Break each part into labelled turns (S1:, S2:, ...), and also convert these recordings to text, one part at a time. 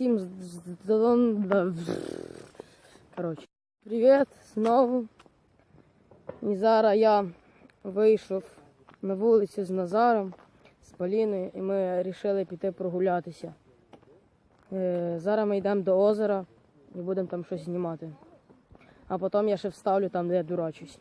S1: всім Коротше. Привіт знову. І зараз я вийшов на вулицю з Назаром, з Поліною, і ми вирішили піти прогулятися. Е, зараз ми йдемо до озера і будемо там щось знімати. А потім я ще вставлю там, де я дурачусь.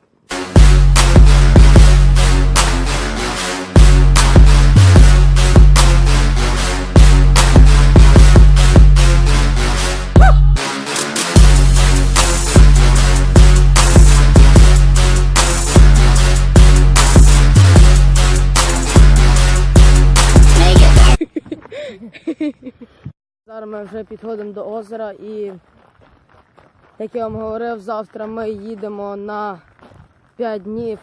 S1: Зараз ми вже підходимо до озера і, як я вам говорив, завтра ми їдемо на 5 днів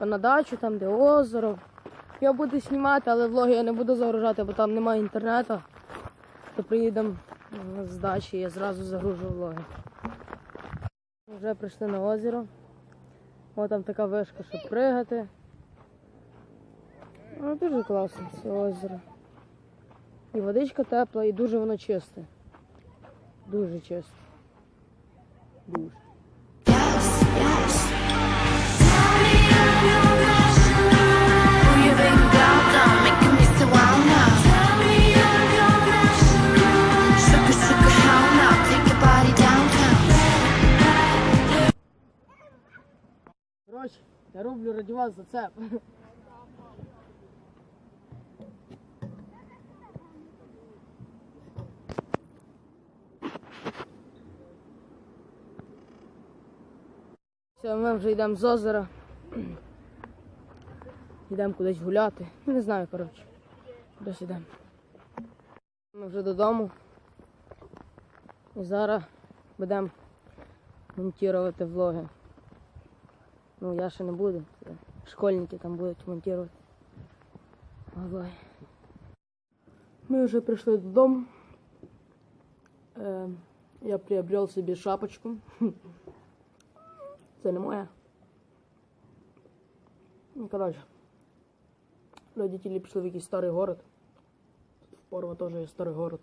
S1: на дачу, там де озеро. Я буду знімати, але влоги я не буду загружати, бо там немає інтернету. То приїдемо з дачі, я зразу загружу влоги. Вже прийшли на озеро. Ось там така вишка, щоб пригати. Ну, дуже класно це озеро. І водичка тепла, і дуже воно чисте. Дуже чисте. Дуже. Я роблю раді вас за це. Все, ми вже йдемо з озера. Йдемо кудись гуляти. Не знаю, коротше. Кудись йдемо. Ми вже додому. І зараз будемо монтувати влоги. Ну, я ще не буду. Школьники там будуть монтувати. Ой. Ми вже прийшли додому. Е, я приобрел собі шапочку. Це не моя. Ну, коротше. Родителі пішли в якийсь старий город. Тут в Порво теж є старий город.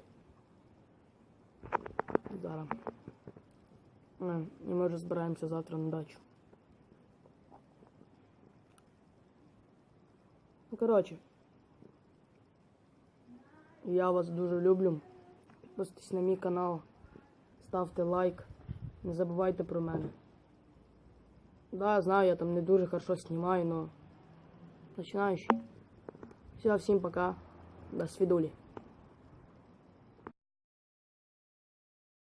S1: Зараз. Е, І ми вже збираємося завтра на дачу. Ну, коротше. Я вас дуже люблю. Підписуйтесь на мій канал, ставте лайк, не забувайте про мене. Да, знаю, я там не дуже хорошо знімаю, но начинающий. Все, всім пока. До свидули.